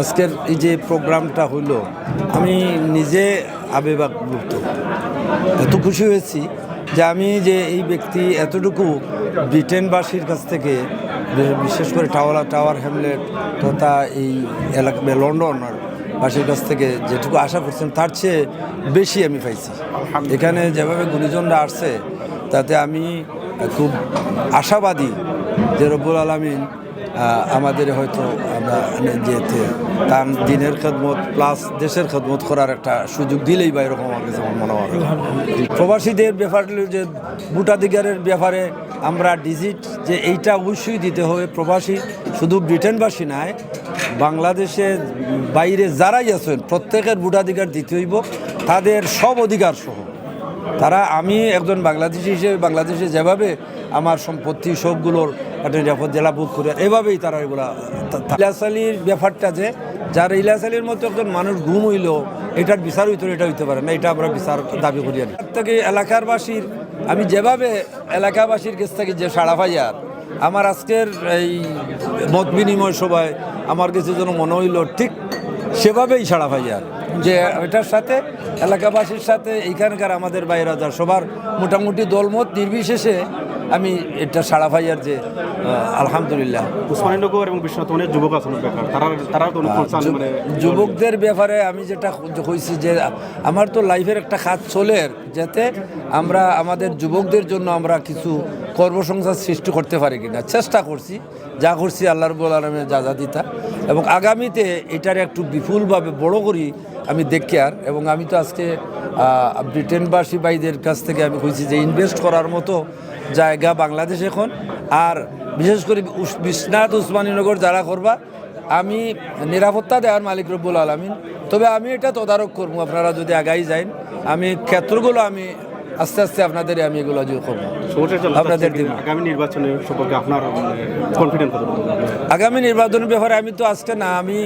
আজকের এই যে প্রোগ্রামটা হইল আমি নিজে আবেবাকভুক্ত এত খুশি হয়েছি যে আমি যে এই ব্যক্তি এতটুকু ব্রিটেনবাসীর কাছ থেকে বিশেষ করে টাওয়ার টাওয়ার হ্যামলেট তথা এই এলাকা লন্ডন বাসীর কাছ থেকে যেটুকু আশা করছেন, তার চেয়ে বেশি আমি পাইছি। এখানে যেভাবে গুরুজনরা আসছে, তাতে আমি খুব আশাবাদী যে রব্বুল আলমিন আমাদের হয়তো আমরা যেতে তার দিনের খেদমত প্লাস দেশের খেদমত করার একটা সুযোগ দিলেই বা এরকম আমার কাছে আমার মনে হয়। প্রবাসীদের ব্যাপারে যে ভোটাধিকারের ব্যাপারে আমরা ডিজিট যে এইটা অবশ্যই দিতে হবে। প্রবাসী শুধু ব্রিটেনবাসী নয় বাংলাদেশে বাইরে যারাই আছেন, প্রত্যেকের ভোটাধিকার দিতে হইব, তাদের সব অধিকার সহ। তারা আমি একজন বাংলাদেশি হিসেবে, বাংলাদেশে যেভাবে আমার সম্পত্তি সবগুলোর একটা নিরাপদ জেলা বুক করে এভাবেই তারা এগুলা ইলিয়াস আলীর ব্যাপারটা যে, যার ইলিয়াস আলীর মতো একজন মানুষ গুম হইল, এটার বিচার হইতো এটা হইতে পারে না, এটা আমরা বিচার দাবি করি আর থেকে এলাকারবাসীর, আমি যেভাবে এলাকাবাসীর কাছ থেকে যে সাড়া পাই আর, আমার আজকের এই মত বিনিময় সভায় আমার কাছে যেন মনে হইল, ঠিক সেভাবেই ছাড়া পাই আর। যে এটার সাথে এলাকাবাসীর সাথে এইখানকার আমাদের বাইরে যা সবার মোটামুটি দলমত। নির্বিশেষে আমি এটা সাড়া পাই আর যে আলহামদুলিল্লাহ। উসমানীনগর এবং বিশ্বনাথ অনেক যুবক আছেন বেকার তারা তারা তো মানে যুবকদের ব্যাপারে আমি যেটা কইছি যে আমার তো লাইফের একটা কাজ চলে যাতে আমরা আমাদের যুবকদের জন্য আমরা কিছু কর্মসংস্থান সৃষ্টি করতে পারি কিনা। চেষ্টা করছি যা করছি আল্লাহ রবুল আলমের যা যা দিতা। এবং আগামীতে এটার একটু বিপুলভাবে বড় করি আমি দেখি আর। এবং আমি তো আজকে ব্রিটেনবাসী ভাইদের কাছ থেকে আমি কইছি যে ইনভেস্ট করার মতো জায়গা বাংলাদেশ এখন। আর বিশেষ করে বিশ্বনাথ উসমানীনগর যারা করবা, আমি নিরাপত্তা দেওয়ার মালিক রব্বুল আলমিন। তবে আমি এটা তদারক করব, আপনারা যদি আগাই যান। আমি ক্ষেত্রগুলো আমি আস্তে আস্তে আপনাদের আমি এগুলো যে করব। আপনাদের দিব। আগামী নির্বাচনে সম্পর্কে আপনার কনফিডেন্স কত আগামী নির্বাচনের ব্যাপারে আমি তো আজকে না আমি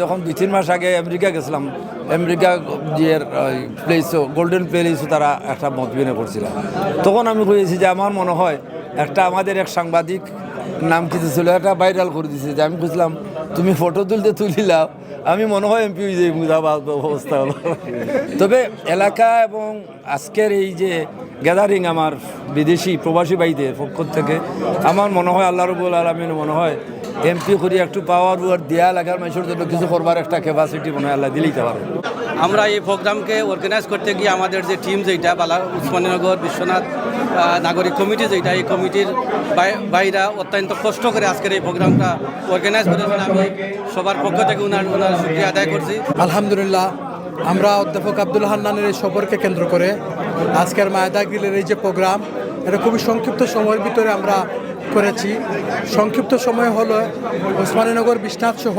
যখন দুই তিন মাস আগে আমেরিকা গেছিলাম আমেরিকা যে প্লেসও গোল্ডেন প্লেসও তারা একটা মত বিনিময় করছিলাম তখন আমি কইছি যে আমার মনে হয় একটা আমাদের এক সাংবাদিক নাম কিছু ছিল একটা ভাইরাল করে দিয়েছে যে আমি বুঝলাম তুমি ফটো তুলতে তুলিলাম, আমি মনে হয় এমপি হয়ে যাই, মুর্দাবাদ অবস্থা হলো। তবে এলাকা এবং আজকের এই যে গ্যাদারিং আমার বিদেশি প্রবাসী ভাইদের পক্ষ থেকে, আমার মনে হয় আল্লাহ রবুল আলমিন মনে হয় এমপি করি একটু পাওয়ার উয়ার দেয়া লাগার মানুষের জন্য কিছু করবার একটা ক্যাপাসিটি মনে হয় আল্লাহ দিলেই পারে আমরা এই প্রোগ্রামকে অর্গানাইজ করতে গিয়ে আমাদের যে টিম যেটা বালা উসমানীনগর, বিশ্বনাথ নাগরিক কমিটি যেটা এই কমিটির বাই- বাইরা অত্যন্ত কষ্ট করে আজকের এই প্রোগ্রামটা অর্গানাইজ করেছেন আমি সবার পক্ষ থেকে ওনার ওনার শুক্রিয়া আদায় করছি। আলহামদুলিল্লাহ, আমরা অধ্যাপক আব্দুল হান্নানের এই সফরকে কেন্দ্র করে আজকের মায়দা গ্রিলের এই যে প্রোগ্রাম, এটা খুবই সংক্ষিপ্ত সময়ের ভিতরে আমরা করেছি। সংক্ষিপ্ত সময় হলো ওসমানীনগর বিশ্বনাথ সহ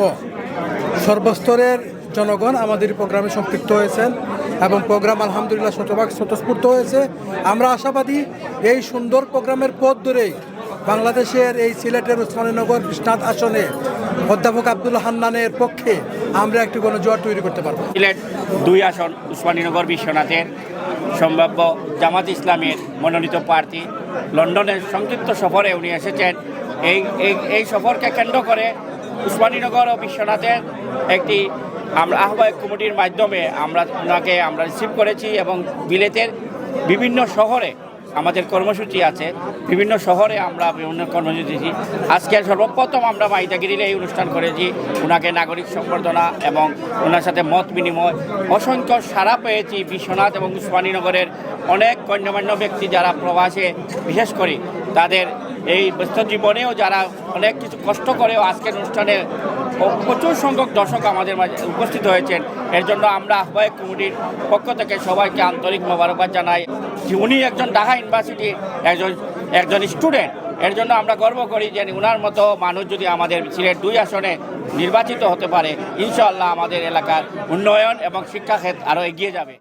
সর্বস্তরের জনগণ আমাদের প্রোগ্রামে সম্পৃক্ত হয়েছেন এবং প্রোগ্রাম আলহামদুলিল্লাহ শতভাগ স্বতঃস্ফূর্ত হয়েছে। আমরা আশাবাদী এই সুন্দর প্রোগ্রামের পথ ধরেই বাংলাদেশের এই সিলেটের ওসমানীনগর বিশ্বনাথ আসনে অধ্যাপক আব্দুল হান্নানের পক্ষে আমরা একটি গণজোয়ার তৈরি করতে পারব। সিলেট দুই আসন উসমানীনগর বিশ্বনাথের সম্ভাব্য জামাত ইসলামের মনোনীত প্রার্থী। লন্ডনের সংক্ষিপ্ত সফরে উনি এসেছেন। এই এই সফরকে কেন্দ্র করে উসমানীনগর ও বিশ্বনাথের একটি আমরা আহ্বায়ক কমিটির মাধ্যমে আমরা ওনাকে আমরা রিসিভ করেছি এবং বিলেতের বিভিন্ন শহরে আমাদের কর্মসূচি আছে। বিভিন্ন শহরে আমরা বিভিন্ন কর্মসূচি দিয়েছি। আজকে সর্বপ্রথম আমরা মাইদাগিরিলে এই অনুষ্ঠান করেছি। ওনাকে নাগরিক সম্বর্ধনা এবং ওনার সাথে মত বিনিময়। অসংখ্য সাড়া পেয়েছি বিশ্বনাথ এবং উসমানীনগরের অনেক গণ্যমান্য ব্যক্তি যারা প্রবাসে, বিশেষ করে তাদের এই ব্যস্ত জীবনেও যারা অনেক কিছু কষ্ট করেও আজকের অনুষ্ঠানে প্রচুর সংখ্যক দর্শক আমাদের মাঝে উপস্থিত হয়েছেন। এর জন্য আমরা আহ্বায়ক কমিটির পক্ষ থেকে সবাইকে আন্তরিক মোবারকবাদ জানাই। উনি একজন ঢাকা ইউনিভার্সিটির একজন একজন স্টুডেন্ট। এর জন্য আমরা গর্ব করি যে উনার মতো মানুষ যদি আমাদের সিলেট দুই আসনে নির্বাচিত হতে পারে, ইনশাআল্লাহ আমাদের এলাকার উন্নয়ন এবং শিক্ষাক্ষেত্র আরও এগিয়ে যাবে।